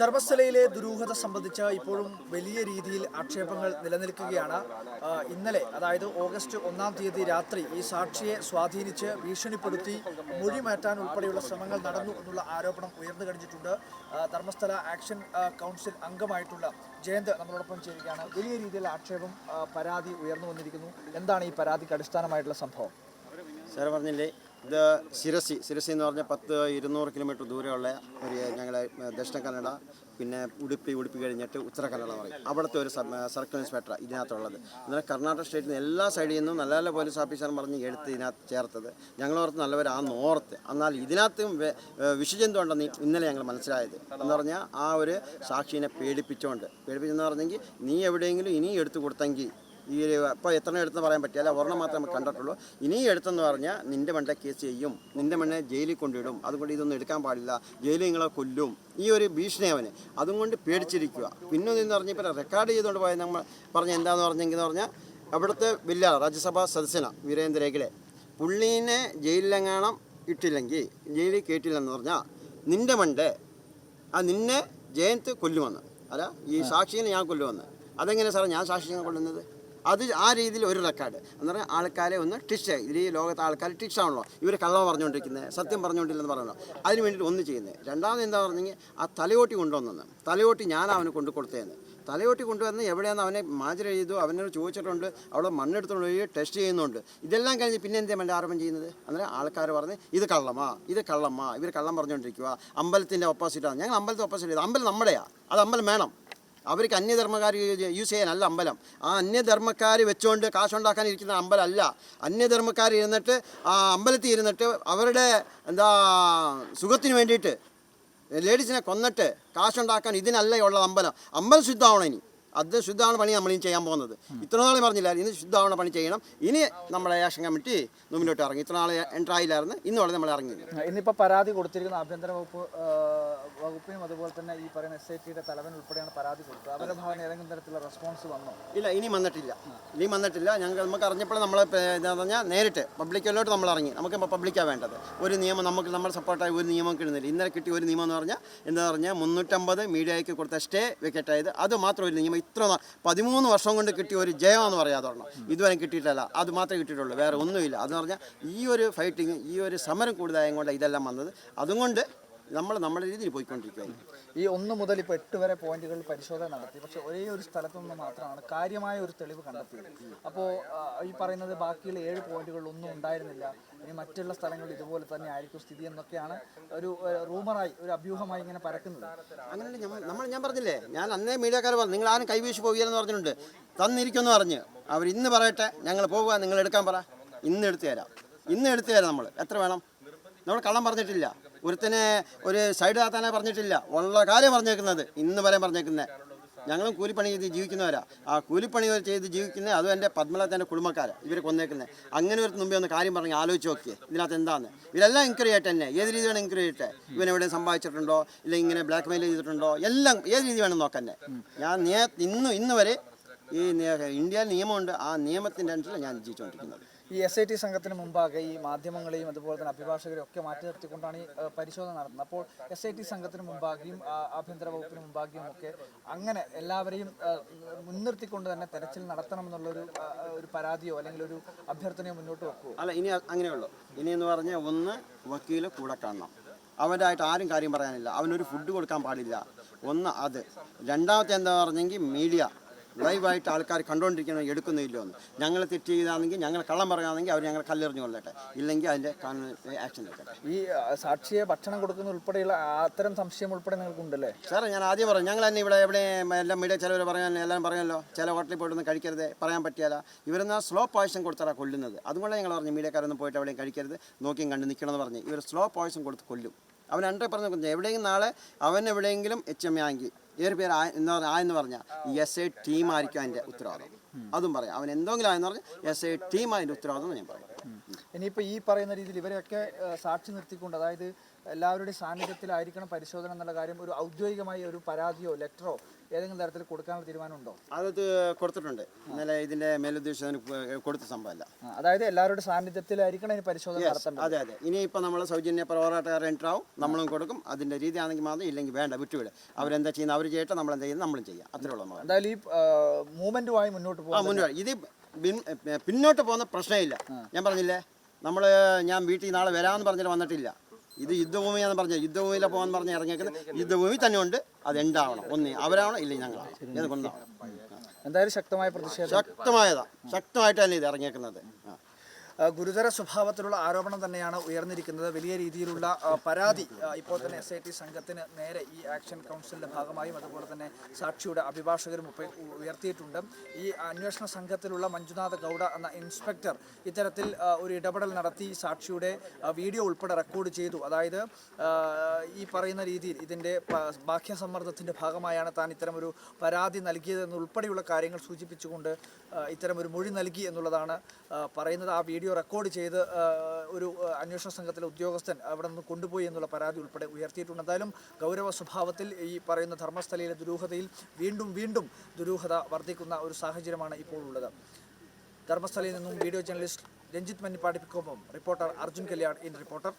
ധർമ്മസ്ഥലയിലെ ദുരൂഹത സംബന്ധിച്ച് ഇപ്പോഴും വലിയ രീതിയിൽ ആക്ഷേപങ്ങൾ നിലനിൽക്കുകയാണ്. ഇന്നലെ അതായത് ഓഗസ്റ്റ് ഒന്നാം തീയതി രാത്രി ഈ സാക്ഷിയെ സ്വാധീനിച്ച് ഭീഷണിപ്പെടുത്തി മൊഴി മാറ്റാൻ ഉൾപ്പെടെയുള്ള ശ്രമങ്ങൾ നടന്നു എന്നുള്ള ആരോപണം ഉയർന്നു കഴിഞ്ഞിട്ടുണ്ട്. ധർമ്മസ്ഥല ആക്ഷൻ കൗൺസിൽ അംഗമായിട്ടുള്ള ജയന്ത് നമ്മളോടൊപ്പം ചേരുകയാണ്. വലിയ രീതിയിൽ ആക്ഷേപം പരാതി ഉയർന്നു വന്നിരിക്കുന്നു. എന്താണ് ഈ പരാതിക്ക് അടിസ്ഥാനമായിട്ടുള്ള സംഭവം? സാർ പറഞ്ഞില്ലേ ഇത് ശിരസി ശിരസി എന്ന് പറഞ്ഞാൽ പത്ത് ഇരുന്നൂറ് കിലോമീറ്റർ ദൂരെയുള്ള ഒരു ഞങ്ങളെ ദക്ഷിണ കന്നഡ പിന്നെ ഉടുപ്പി ഉടുപ്പി കഴിഞ്ഞിട്ട് ഉത്തര കന്നഡ എന്ന് പറയും. അവിടുത്തെ ഒരു സർക്കിൾ ഇൻസ്പെക്ടർ ഇതിനകത്തുള്ളത്. എന്നാൽ കർണാടക സ്റ്റേറ്റിൽ നിന്ന് എല്ലാ സൈഡിൽ നിന്നും നല്ല നല്ല പോലീസ് ഓഫീസർ പറഞ്ഞ് എടുത്ത് ഇതിനകത്ത് ചേർത്തത്. ഞങ്ങളോർത്ത് നല്ലവരാന്ന് ഓർത്ത് എന്നാൽ ഇതിനകത്തും വിഷജന്തു ഉണ്ടെന്ന് ഇന്നലെ ഞങ്ങൾ മനസ്സിലായത്. എന്ന് പറഞ്ഞാൽ ആ ഒരു സാക്ഷിനെ പേടിപ്പിച്ചുകൊണ്ട് പേടിപ്പിച്ചെന്ന് പറഞ്ഞെങ്കിൽ നീ എവിടെയെങ്കിലും ഇനി എടുത്തു കൊടുത്തെങ്കിൽ ഈ ഇപ്പോൾ എത്ര എടുത്തെന്ന് പറയാൻ പറ്റില്ല ഒരെണ്ണം മാത്രമേ നമുക്ക് കണ്ടിട്ടുള്ളൂ. ഇനി എടുത്തെന്ന് പറഞ്ഞാൽ നിന്റെ മണ്ണെ കേസ് ചെയ്യും. നിന്റെ മണ്ണെ ജയിലിൽ കൊണ്ടിടും അതുകൊണ്ട് ഇതൊന്നും എടുക്കാൻ പാടില്ല. ജയിലിൽ നിങ്ങളെ കൊല്ലും. ഈ ഒരു ഭീഷണി അവന് അതുകൊണ്ട് പേടിച്ചിരിക്കുക. പിന്നെ എന്ന് പറഞ്ഞ് ഇപ്പോൾ റെക്കോർഡ് ചെയ്തുകൊണ്ട് പോയ നമ്മൾ പറഞ്ഞ എന്താന്ന് പറഞ്ഞെങ്കിൽ പറഞ്ഞാൽ അവിടുത്തെ ബില്ല രാജ്യസഭാ സദസ്യനാണ് വീരേന്ദ്ര ഹെഗ്ലെ പുള്ളീനെ ജയിലിലെങ്ങാണം ഇട്ടില്ലെങ്കിൽ ജയിലിൽ കേട്ടില്ലെന്ന് പറഞ്ഞാൽ നിന്റെ മണ്ടെ ആ നിന്നെ ജയന്ത് കൊല്ലുമെന്ന്. അല്ല ഈ സാക്ഷിനെ ഞാൻ കൊല്ലുമെന്ന്. അതെങ്ങനെ സാറേ ഞാൻ സാക്ഷിയെ കൊല്ലുന്നത്? അത് ആ രീതിയിൽ ഒരു റെക്കോർഡ്. എന്ന് പറഞ്ഞാൽ ആൾക്കാരെ ഒന്ന് ടിച്ച് ഇതിൽ ലോകത്തെ ആൾക്കാർ ടിച്ച് ആണല്ലോ. ഇവർ കള്ളം പറഞ്ഞുകൊണ്ടിരിക്കുന്നത് സത്യം പറഞ്ഞുകൊണ്ടില്ലെന്ന് പറയണോ അതിന് വേണ്ടിയിട്ട് ഒന്ന് ചെയ്യുന്നത് രണ്ടാമത് എന്താ പറഞ്ഞെങ്കിൽ ആ തലയോട്ടി കൊണ്ടുവന്നെന്ന്. തലയോട്ടി ഞാൻ അവന് കൊണ്ടു കൊടുത്തതെന്ന് തലയോട്ടി കൊണ്ടുവന്ന് എവിടെയാണെന്ന് അവനെ മാജര ചെയ്തു അവനോട് ചോദിച്ചിട്ടുണ്ട് അവിടെ മണ്ണെടുത്തുകൊണ്ട് പോയി ടെസ്റ്റ് ചെയ്യുന്നുണ്ട്. ഇതെല്ലാം കഴിഞ്ഞ് പിന്നെ എന്തേ വേണ്ട ആരോപണം ചെയ്യുന്നത്? അന്നേരം ആൾക്കാർ പറഞ്ഞ് ഇത് കള്ളമാ ഇത് കള്ളമാ ഇവർ കള്ളം പറഞ്ഞുകൊണ്ടിരിക്കുക അമ്പലത്തിന്റെ ഓപ്പോസിറ്റാണ് ഞങ്ങൾ അമ്പലത്തെ ഓപ്പോസിറ്റ് ചെയ്ത് അമ്പലം നമ്മുടെയാണ് അത് അമ്പലം വേണം. അവർക്ക് അന്യധർമ്മക്കാർ യൂസ് ചെയ്യാനല്ല അമ്പലം. ആ അന്യധർമ്മക്കാർ വെച്ചുകൊണ്ട് കാശുണ്ടാക്കാൻ ഇരിക്കുന്ന അമ്പലമല്ല അന്യധർമ്മക്കാർ ഇരുന്നിട്ട് ആ അമ്പലത്തിൽ ഇരുന്നിട്ട് അവരുടെ എന്താ സുഖത്തിന് വേണ്ടിയിട്ട് ലേഡീസിനെ കൊന്നിട്ട് കാശുണ്ടാക്കാൻ ഇതിനല്ല ഉള്ളത് അമ്പലം. അമ്പലം ശുദ്ധമാവണം ഇനി. അത് ശുദ്ധമാണ് പണി നമ്മളിനി ചെയ്യാൻ പോകുന്നത്. ഇത്ര നാളെ പറഞ്ഞില്ല ഇനി ശുദ്ധാവണ പണി ചെയ്യണം. ഇനി നമ്മളെ ആക്ഷൻ കമ്മിറ്റി മുമ്പിലോട്ട് ഇറങ്ങി. ഇത്ര നാളെ എന്റർ ആയില്ലായിരുന്നു ഇന്ന് വളരെ നമ്മൾ ഇറങ്ങി. ഇന്നിപ്പോൾ പരാതി കൊടുത്തിരിക്കുന്ന ആഭ്യന്തര വകുപ്പ് വകുപ്പിനും അതുപോലെ തന്നെ ഈ പറയുന്ന എസ് ഐ ടിയുടെ തലവൻ ഉൾപ്പെടെയാണ് പരാതി കൊടുത്തത്. അവരുടെ ഭാഗം ഏതെങ്കിലും തരത്തിലുള്ള റെസ്പോൺസ് വന്നു? ഇല്ല ഇനി വന്നിട്ടില്ല. ഇനി വന്നിട്ടില്ല. ഞങ്ങൾ നമുക്ക് അറിഞ്ഞപ്പോൾ നമ്മൾ എന്താ പറഞ്ഞാൽ നേരിട്ട് പബ്ലിക്കിലോട്ട് നമ്മൾ ഇറങ്ങി. നമുക്ക് പബ്ലിക്കാണ് വേണ്ടത്. ഒരു നിയമം നമുക്ക് നമ്മൾ സപ്പോർട്ടായി ഒരു നിയമം കിട്ടുന്നില്ല. ഇന്നലെ കിട്ടിയ ഒരു നിയമം എന്ന് പറഞ്ഞാൽ എന്താ പറഞ്ഞാൽ മുന്നൂറ്റമ്പത് മീഡിയയ്ക്ക് കൊടുത്ത സ്റ്റേ വെക്കറ്റായത് അത് മാത്രം ഒരു നിയമം. ഇത്ര പതിമൂന്ന് വർഷം കൊണ്ട് കിട്ടിയ ഒരു ജയമെന്ന് പറയാതെ ഒരെണ്ണം. ഇതുവരെ കിട്ടിയിട്ടില്ല. അത് മാത്രമേ കിട്ടിയിട്ടുള്ളൂ. വേറെ ഒന്നുമില്ല. അതെന്ന് പറഞ്ഞാൽ ഈ ഒരു ഫൈറ്റിങ് ഈ ഒരു സമരം കൂടുതലായത് കൊണ്ട് ഇതെല്ലാം വന്നത്. അതുകൊണ്ട് നമ്മൾ നമ്മുടെ രീതിയിൽ പോയിക്കൊണ്ടിരിക്കുകയാണ്. ഈ ഒന്ന് മുതൽ ഇപ്പോൾ എട്ട് വരെ പോയിന്റുകളിൽ പരിശോധന നടത്തി. പക്ഷെ ഒരേ ഒരു സ്ഥലത്തു നിന്ന് മാത്രമാണ് കാര്യമായ ഒരു തെളിവ് കണ്ടെത്തിയത്. അപ്പോൾ ഈ പറയുന്നത് ബാക്കിയുള്ള ഏഴ് പോയിന്റുകളിൽ ഒന്നും ഉണ്ടായിരുന്നില്ല. ഇനി മറ്റുള്ള സ്ഥലങ്ങളിൽ ഇതുപോലെ തന്നെ ആയിരിക്കും സ്ഥിതി എന്നൊക്കെയാണ് ഒരു റൂമറായി ഒരു അഭ്യൂഹമായി ഇങ്ങനെ പരക്കുന്നത്. അങ്ങനെ നമ്മൾ ഞാൻ പറഞ്ഞില്ലേ? ഞാൻ അന്നേ മീഡിയക്കാർ പറഞ്ഞു നിങ്ങൾ ആരും കൈവീശി പോവുകയെന്ന് പറഞ്ഞിട്ടുണ്ട്. തന്നിരിക്കുമെന്ന് പറഞ്ഞ്. അവർ ഇന്ന് പറയട്ടെ ഞങ്ങൾ പോവുക നിങ്ങൾ എടുക്കാൻ പറ. ഇന്ന് എടുത്തു തരാം. ഇന്ന് എടുത്തു തരാം നമ്മൾ. എത്ര വേണം? നമ്മൾ കള്ളം പറഞ്ഞിട്ടില്ല. ഒരുത്തനെ ഒരു സൈഡ് താത്താനെ പറഞ്ഞിട്ടില്ല. ഉള്ള കാര്യം പറഞ്ഞേക്കുന്നത്. ഇന്ന് വരെ പറഞ്ഞേക്കുന്നത് ഞങ്ങളും കൂലിപ്പണി ചെയ്ത് ജീവിക്കുന്നവരാ. ആ കൂലിപ്പണി ചെയ്ത് ജീവിക്കുന്ന അതും എന്റെ പത്മലത്തിന്റെ കുടുംബക്കാർ ഇവർ കൊന്നേക്കുന്നത് അങ്ങനെ ഒരു മുമ്പേ ഒന്ന് കാര്യം പറഞ്ഞ് ആലോചിച്ച് നോക്കിയേ. ഇതിനകത്ത് എന്താണ് ഇവരെല്ലാം എൻക്വയറി ചെയ്യട്ടെ തന്നെ. ഏത് രീതി വേണം എൻക്വയറി ചെയ്യട്ടെ ഇവൻ സംഭാവിച്ചിട്ടുണ്ടോ സമ്പാദിച്ചിട്ടുണ്ടോ? ഇല്ലെങ്കിൽ ഇങ്ങനെ ബ്ലാക്ക് മെയിൽ ചെയ്തിട്ടുണ്ടോ? എല്ലാം ഏത് രീതി വേണം നോക്കാൻ ഞാൻ നേ ഇന്ന് ഇന്ന് വരെ ഈ ഇന്ത്യ ഇന്ത്യയിൽ നിയമമുണ്ട്. ആ നിയമത്തിന്റെ അനുസരിച്ച് ഞാൻ ജീവിച്ചുകൊണ്ടിരിക്കുന്നത്. ഈ എസ് ഐ ടി സംഘത്തിന് മുമ്പാകെ ഈ മാധ്യമങ്ങളെയും അതുപോലെ തന്നെ അഭിഭാഷകരെയും ഒക്കെ മാറ്റി നിർത്തിക്കൊണ്ടാണ് ഈ പരിശോധന നടത്തുന്നത്. അപ്പോൾ എസ് ഐ ടി സംഘത്തിന് മുമ്പാകെയും ആഭ്യന്തര വകുപ്പിന് മുമ്പാകെയും ഒക്കെ അങ്ങനെ എല്ലാവരെയും മുൻനിർത്തിക്കൊണ്ട് തന്നെ തെരച്ചിൽ നടത്തണമെന്നുള്ളൊരു ഒരു പരാതിയോ അല്ലെങ്കിൽ ഒരു അഭ്യർത്ഥനയോ മുന്നോട്ട് വെക്കുമോ അല്ല ഇനി അങ്ങനെയുള്ളൂ. ഇനി എന്ന് പറഞ്ഞാൽ ഒന്ന് വക്കീൽ കൂടെ കാണണം. അവരായിട്ട് ആരും കാര്യം പറയാനില്ല. അവനൊരു ഫുഡ് കൊടുക്കാൻ പാടില്ല. ഒന്ന് അത്. രണ്ടാമത്തെ എന്താ പറഞ്ഞെങ്കിൽ മീഡിയ. ലൈവായിട്ട് ആൾക്കാർ കണ്ടുകൊണ്ടിരിക്കണം എടുക്കുന്നില്ലോ എന്ന് ഞങ്ങൾ തെറ്റ് ചെയ്താണെങ്കിൽ ഞങ്ങൾ കള്ളം പറയുകയാണെങ്കിൽ അവർ ഞങ്ങൾ കല്ലെറിഞ്ഞു കൊള്ളട്ടെ. ഇല്ലെങ്കിൽ അതിന്റെ ആക്ഷൻ എടുക്കട്ടെ ഈ സാക്ഷിയെ ഭക്ഷണം കൊടുക്കുന്ന ഉൾപ്പെടെയുള്ള അത്തരം സംശയം ഉൾപ്പെടെ നിങ്ങൾക്കുണ്ടല്ലേ? സാറേ ഞാൻ ആദ്യം പറഞ്ഞു ഞങ്ങൾ തന്നെ ഇവിടെ എവിടെ എല്ലാം മീഡിയ ചിലവർ പറയാൻ എല്ലാം പറയാമല്ലോ ചില ഹോട്ടലിൽ പോയിട്ടൊന്നും കഴിക്കരുത് പറയാൻ പറ്റിയല്ല ഇവരെന്നാ സ്ലോ പോയിസൺ കൊടുത്താലാണ് കൊല്ലുന്നത്. അതുകൊണ്ടാണ് ഞങ്ങൾ പറഞ്ഞു മീഡിയക്കാരൊന്നും പോയിട്ട് എവിടെയും കഴിക്കരുത് നോക്കിയും കണ്ട് നിൽക്കണമെന്ന് പറഞ്ഞ്. ഇവർ സ്ലോ പോയിസൺ കൊടുത്ത് കൊല്ലും. അവൻ അണ്ടേ പറഞ്ഞു കൊല്ലും. എവിടെയെങ്കിലും നാളെ അവൻ എവിടെയെങ്കിലും എച്ച് എം എ ആണെങ്കിൽ ഏറെ പേര് ആ എന്ന് പറഞ്ഞാൽ ആ എന്ന് പറഞ്ഞാൽ എസ് ഐ ടീം ആയിരിക്കും അതിന്റെ ഉത്തരവാദിത്വം. അതും പറയാം. അവൻ എന്തെങ്കിലും ആയെന്ന് പറഞ്ഞാൽ എസ് ഐ ടീം അതിന്റെ ഉത്തരവാദിത്വം ഞാൻ പറയും. ഇനിയിപ്പോൾ ഈ പറയുന്ന രീതിയിൽ ഇവരെയൊക്കെ സാക്ഷി നിർത്തിക്കൊണ്ട് അതായത് എല്ലാവരുടെയും സാന്നിധ്യത്തിലായിരിക്കണം പരിശോധന എന്നുള്ള കാര്യം ഒരു ഔദ്യോഗികമായ ഒരു പരാതിയോ ലെറ്ററോ ഏതെങ്കിലും തരത്തിൽ കൊടുക്കാനുള്ള തീരുമാനമുണ്ടോ? അത് കൊടുത്തിട്ടുണ്ട്. ഇന്നലെ ഇതിന്റെ മേലുദ്ദേശത്തിന് കൊടുത്ത സംഭവമല്ല. അതായത് എല്ലാവരുടെയും സാന്നിധ്യത്തിലായിരിക്കണം ഇനി പരിശോധന നടത്തേണ്ടത്. അതെ അതെ. ഇനിയിപ്പോൾ നമ്മൾ സൗജന്യ പോരാട്ടക്കാർ എന്റർ ആവും നമ്മളും കൊടുക്കും. അതിന്റെ രീതി ആണെങ്കിൽ മാത്രം ഇല്ലെങ്കിൽ വേണ്ട വിട്ടുവിട്. അവരെന്താ ചെയ്യുന്നത് അവർ ചെയ്യട്ടെ നമ്മൾ എന്താ ചെയ്യുന്നത് നമ്മളും ചെയ്യാം. അത്രേ ഉള്ളൂ നമ്മൾ എന്തായാലും ഈ മൂവ്മെന്റുമായി മുന്നോട്ട് പോകാം മുന്നോട്ട് ഇത് പിന്നോട്ട് പോകുന്ന പ്രശ്നമില്ല. ഞാൻ പറഞ്ഞില്ലേ? നമ്മൾ ഞാൻ വീട്ടിൽ നാളെ വരാമെന്ന് പറഞ്ഞിട്ട് വന്നിട്ടില്ല. ഇത് യുദ്ധഭൂമിയാന്ന് പറഞ്ഞ യുദ്ധഭൂമിയിലെ പോകാൻ പറഞ്ഞ് ഇറങ്ങിയേക്കുന്നത് യുദ്ധഭൂമി തന്നെ ഉണ്ട് അത് ഉണ്ടാവണം ഒന്ന് അവരാണോ ഇല്ലേ ഞങ്ങളാണ് ഇത് കൊണ്ടാവണം. എന്തായാലും ശക്തമായ പ്രതിഷേധം. ശക്തമായതാ. ശക്തമായിട്ടാണ് ഇത് ഇറങ്ങിയേക്കുന്നത്. ആ, ഗുരുതര സ്വഭാവത്തിലുള്ള ആരോപണം തന്നെയാണ് ഉയർന്നിരിക്കുന്നത്. വലിയ രീതിയിലുള്ള പരാതി ഇപ്പോൾ തന്നെ എസ് ഐ ടി സംഘത്തിന് നേരെ ഈ ആക്ഷൻ കൗൺസിലിന്റെ ഭാഗമായും അതുപോലെ തന്നെ സാക്ഷിയുടെ അഭിഭാഷകരും ഉയർത്തിയിട്ടുണ്ട്. ഈ അന്വേഷണ സംഘത്തിലുള്ള മഞ്ജുനാഥ് ഗൗഡ എന്ന ഇൻസ്പെക്ടർ ഇത്തരത്തിൽ ഒരു ഇടപെടൽ നടത്തി സാക്ഷിയുടെ വീഡിയോ ഉൾപ്പെടെ റെക്കോർഡ് ചെയ്തു. അതായത് ഈ പറയുന്ന രീതിയിൽ ഇതിന്റെ ബാഹ്യ സമ്മർദ്ദത്തിന്റെ ഭാഗമായാണ് താൻ ഇത്തരമൊരു പരാതി നൽകിയതെന്നുൾപ്പെടെയുള്ള കാര്യങ്ങൾ സൂചിപ്പിച്ചുകൊണ്ട് ഇത്തരമൊരു മൊഴി നൽകി എന്നുള്ളതാണ് പറയുന്നത്. ആ വീഡിയോ റെക്കോർഡ് ചെയ്ത് ഒരു അന്വേഷണ സംഘത്തിലെ ഉദ്യോഗസ്ഥൻ അവിടെ നിന്ന് കൊണ്ടുപോയി എന്നുള്ള പരാതി ഉൾപ്പെടെ ഉയർത്തിയിട്ടുണ്ട്. എന്തായാലും ഗൗരവ സ്വഭാവത്തിൽ ഈ പറയുന്ന ധർമ്മസ്ഥലയിലെ ദുരൂഹതയിൽ വീണ്ടും വീണ്ടും ദുരൂഹത വർദ്ധിക്കുന്ന ഒരു സാഹചര്യമാണ് ഇപ്പോൾ ഉള്ളത്. ധർമ്മസ്ഥലയിൽ നിന്നും video journalist Ranjith മന്നിപ്പാടിപ്പിക്കൊപ്പം reporter Arjun Kalyan in reporter.